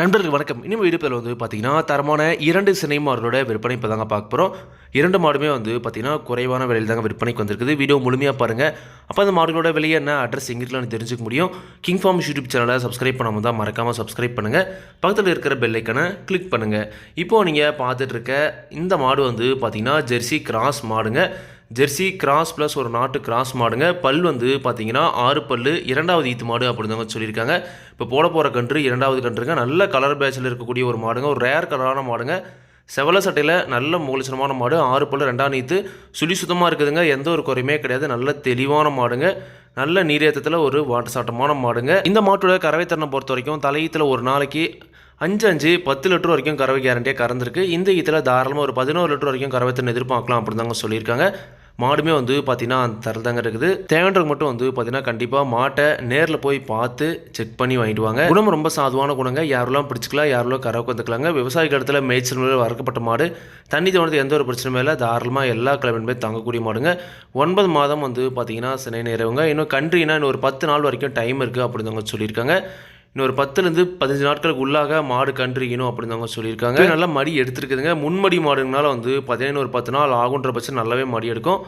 நண்பர்கள் வணக்கம். இன்னும் வீடியோவில் வந்து பார்த்தீங்கன்னா தரமான இரண்டு சினை விற்பனை இப்போ தாங்க பார்க்க போகிறோம் இரண்டு மாடுமே வந்து பார்த்தீங்கன்னா குறைவான விலையில் தாங்க விற்பனைக்கு வந்திருக்குது. வீடியோ முழுமையாக பாருங்கள் அப்போ அந்த மாடுகளோட விலையை என்ன அட்ரஸ் எங்கிருக்கலாம்னு தெரிஞ்சுக்க முடியும். கிங் ஃபார்ம் யூடியூப் சேனலை சப்ஸ்கிரைப் பண்ணாமல் தான் மறக்காமல் சப்ஸ்கிரைப் பண்ணுங்கள் பக்கத்தில் இருக்கிற பெல்லைக்கனை கிளிக் பண்ணுங்கள் இப்போது நீங்கள் பார்த்துட்டு இருக்க இந்த மாடு வந்து பார்த்தீங்கன்னா ஜெர்சி கிராஸ் மாடுங்க. ஜெர்சி கிராஸ் ப்ளஸ் ஒரு நாட்டு கிராஸ் மாடுங்க. பல் வந்து பார்த்தீங்கன்னா ஆறு பல் இரண்டாவது ஈத்து மாடு அப்படின்னு சொல்லியிருக்காங்க. இப்போ போட போகிற கன்று இரண்டாவது கன்றுங்க. நல்ல கலர் பேட்சில் இருக்கக்கூடிய ஒரு மாடுங்க. ஒரு ரேர் கலரான மாடுங்க. செவல சட்டையில் நல்ல மூலிச்சனமான மாடு. ஆறு பல் ரெண்டாம் நீத்து சுழி சுத்தமாக இருக்குதுங்க. எந்த ஒரு குறையுமே கிடையாது. நல்ல தெளிவான மாடுங்க. நல்ல நீரேற்றத்தில் ஒரு வாட்டு சாட்டமான மாடுங்க. இந்த மாட்டோட கறவைத்தரணை பொறுத்த வரைக்கும் தலையீத்தில் ஒரு நாளைக்கு அஞ்சு அஞ்சு பத்து லிட்டர் வரைக்கும் கறவை கேரண்டியாக கறந்துருக்கு. இந்த ஈத்தில் தாராளமாக ஒரு பதினோரு லிட்டர் வரைக்கும் கறவைத்திறன் எதிர்பார்க்கலாம் அப்படின்னு தாங்க சொல்லியிருக்காங்க. மாடுமே வந்து பார்த்தீங்கன்னா அந்த தரதாங்க இருக்குது. தேவைன்றது மட்டும் வந்து பார்த்தீங்கன்னா கண்டிப்பாக மாட்டை நேரில் போய் பார்த்து செக் பண்ணி வாங்கிட்டு வாங்க குணம் ரொம்ப சாதுவான குணங்க. யாரெல்லாம் பிடிச்சிக்கலாம் யாரெல்லாம் கறவை வந்துக்கலாங்க விவசாய இடத்துல மேய்ச்சல் முறையில் மாடு. தண்ணி தோணத்து எந்த ஒரு பிரச்சனையும் இல்லை. தாராளமாக எல்லா கிழமையுமே தங்கக்கூடிய மாடுங்க. ஒன்பது மாதம் வந்து பார்த்தீங்கன்னா சினை நேரவங்க இன்னும் கன்றுனா இன்னும் ஒரு பத்து நாள் வரைக்கும் டைம் இருக்குது அப்படின்னு சொல்லியிருக்காங்க. இன்னொரு பத்துலேருந்து பதினஞ்சு நாட்களுக்கு உள்ளாக மாடு கன்றுக்கணும் அப்படின்னு அவங்க சொல்லியிருக்காங்க. நல்லா மடி எடுத்துருக்குதுங்க. முன்மடி மாடுங்கனால வந்து பதினேழு ஒரு பத்து நாள் ஆகுன்ற பட்சம் நல்லாவே மடி எடுக்கும்.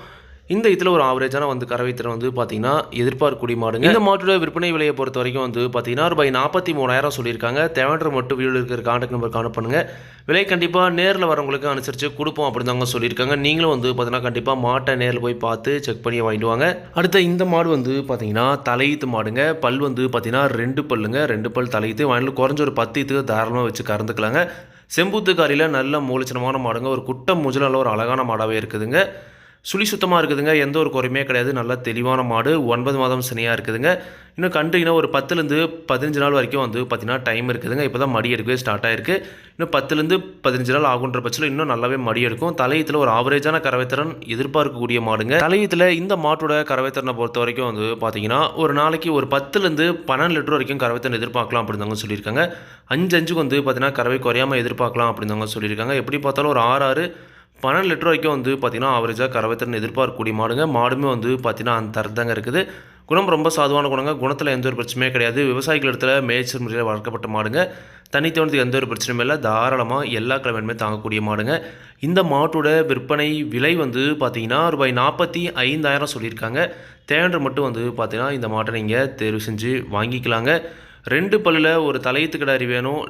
இந்த இதில் ஒரு ஆவரேஜான வந்து கறவைத்திறன் திறன் வந்து பார்த்தீங்கன்னா எதிர்பார்க்கக்கூடிய மாடுங்க. இந்த மாட்டோட விற்பனை விலையை பொறுத்த வரைக்கும் வந்து பார்த்தீங்கன்னா ரூபாய் நாற்பத்தி மூணாயிரம் சொல்லியிருக்காங்க. தேவையான மட்டும் வீடு இருக்கிற கான்டாக்ட் நம்பர் காணப்படுங்க விலை கண்டிப்பாக நேரில் வரவங்களுக்கு அனுசரித்து கொடுப்போம் அப்படின்னு தாங்க சொல்லியிருக்காங்க. நீங்களும் வந்து பார்த்தீங்கன்னா கண்டிப்பாக மாட்டை நேரில் போய் பார்த்து செக் பண்ணி வாங்கிடுவாங்க அடுத்த இந்த மாடு வந்து பார்த்தீங்கன்னா தலையீத்து மாடுங்க. பல் வந்து பார்த்தீங்கன்னா ரெண்டு பல்லுங்க. ரெண்டு பல் தலையீத்து. வாங்கிட்டு குறைஞ்ச ஒரு பத்து ஈத்துக்கு தாராளமாக வச்சு கறந்துக்கலாங்க. செம்பூத்துக்காரியில் நல்ல மூலச்சனமான மாடுங்க. ஒரு குட்டம் நல்ல ஒரு அழகான மாடாகவே இருக்குதுங்க. சுழி சுத்தமாக இருக்குதுங்க. எந்த ஒரு குறையுமே கிடையாது. நல்ல தெளிவான மாடு. ஒன்பது மாதம் சனியாக இருக்குதுங்க. இன்னும் கன்றுனா ஒரு பத்துலேருந்து பதினஞ்சு நாள் வரைக்கும் வந்து பார்த்திங்கன்னா டைம் இருக்குதுங்க. இப்போ தான் மடி எடுக்கவே ஸ்டார்ட் ஆயிருக்கு. இன்னும் பத்துலேருந்து பதினஞ்சு நாள் ஆகுன்ற பட்சத்தில் இன்னும் நல்லாவே மடி எடுக்கும். தலையத்தில் ஒரு ஆவரேஜான கறவைத்திறன் எதிர்பார்க்கக்கூடிய மாடுங்க. தலையத்தில் இந்த மாட்டோட கறவைத்திறனை பொறுத்த வரைக்கும் வந்து பார்த்தீங்கன்னா ஒரு நாளைக்கு ஒரு பத்துலேருந்து பன்னெண்டு லிட்டர் வரைக்கும் கறவைத்திறன் எதிர்பார்க்கலாம் அப்படின்னு சொல்லியிருக்காங்க. அஞ்சு அஞ்சுக்கு வந்து பார்த்திங்கன்னா கறவை குறையாமல் எதிர்பார்க்கலாம் அப்படின்னு சொல்லியிருக்காங்க. எப்படி பார்த்தாலும் ஒரு ஆறு ஆறு பன்னெண்டு லிட்டர் வரைக்கும் வந்து பார்த்திங்கன்னா ஆவரேஜாக கறவைத்திறன் எதிர்பார்க்கக்கூடிய மாடுங்க. மாடுமே வந்து பார்த்திங்கன்னா அந்த தரதாங்க இருக்குது. குணம் ரொம்ப சாதுவான குணங்க. குணத்தில் எந்த ஒரு பிரச்சனையும் கிடையாது. விவசாயிகள் இடத்துல மேய்ச்சல் முறையில் வளர்க்கப்பட்ட மாடுங்க. தனித்தவனத்துக்கு எந்த ஒரு பிரச்சனையும் இல்லை. தாராளமாக எல்லா கிழமையுமே தாங்கக்கூடிய மாடுங்க. இந்த மாட்டோட விற்பனை விலை வந்து பார்த்திங்கன்னா ரூபாய் நாற்பத்தி ஐந்தாயிரம் சொல்லியிருக்காங்க. தேவைன்ற மட்டும் வந்து பார்த்திங்கன்னா இந்த மாட்டை நீங்கள் தேர்வு செஞ்சு வாங்கிக்கலாங்க. ரெண்டு பல்லில் ஒரு தலையத்துக்கடாரி வேணும்.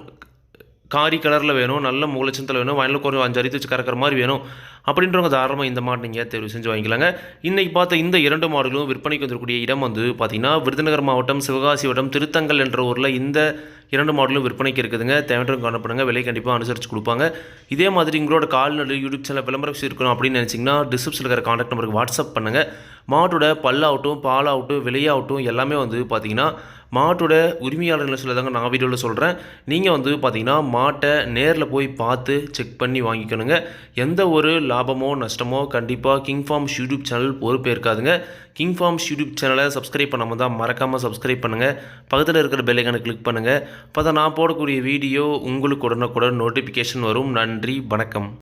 காரி கலரில் வேணும் நல்ல மூலச்சந்தில் வேணும் வயலில் கொஞ்சம் அஞ்சு அரித்து வச்சு கறக்கிற மாதிரி வேணும். அப்படின்றவங்க தாராளமாக இந்த மாடு நீங்கள் தேர்வு செஞ்சு வாங்கிக்கலாங்க. இன்றைக்கி பார்த்த இந்த இரண்டு மாடுகளும் விற்பனைக்கு வந்துருக்கூடிய இடம் வந்து பார்த்திங்கன்னா விருதுநகர் மாவட்டம் சிவகாசி வட்டம் திருத்தங்கல் என்ற ஊரில் இந்த இரண்டு மாடலும் விற்பனைக்கு இருக்குதுங்க. தேவையான காணப்படுங்க. விலை கண்டிப்பாக அனுசரித்து கொடுப்பாங்க. இதே மாதிரி உங்களோட கால்நடை யூடியூப் சேனல் விளம்பரம் இருக்கணும் அப்படின்னு நினச்சிங்கன்னா டிஸ்கிரிப்ஷனில் இருக்கிற காண்டாக்ட் நம்பருக்கு வாட்ஸ்அப் பண்ணுங்கள் மாட்டோட பல்லாகட்டும் பாலாகட்டும் விலையாகட்டும் எல்லாமே வந்து பார்த்திங்கன்னா மாட்டோட உரிமையாளர்கள் சொல்ல தாங்க நான் வீடியோவில் சொல்கிறேன் நீங்கள் வந்து பார்த்தீங்கன்னா மாட்டை நேரில் போய் பார்த்து செக் பண்ணி வாங்கிக்கணுங்க. எந்த ஒரு லாபமோ நஷ்டமோ கண்டிப்பாக கிங் ஃபார்ம்ஸ் யூடியூப் சேனல் பொறுப்பே இருக்காதுங்க. கிங் ஃபார்ம்ஸ் யூடியூப் சேனலை சப்ஸ்கிரைப் பண்ணாமல் தான் மறக்காமல் சப்ஸ்கிரைப் பண்ணுங்கள் பக்கத்தில் இருக்கிற பெல்லைக்கான கிளிக் பண்ணுங்கள் அப்போ தான் நான் போடக்கூடிய வீடியோ உங்களுக்கு உடனுக்குடன் நோட்டிஃபிகேஷன் வரும். நன்றி வணக்கம்.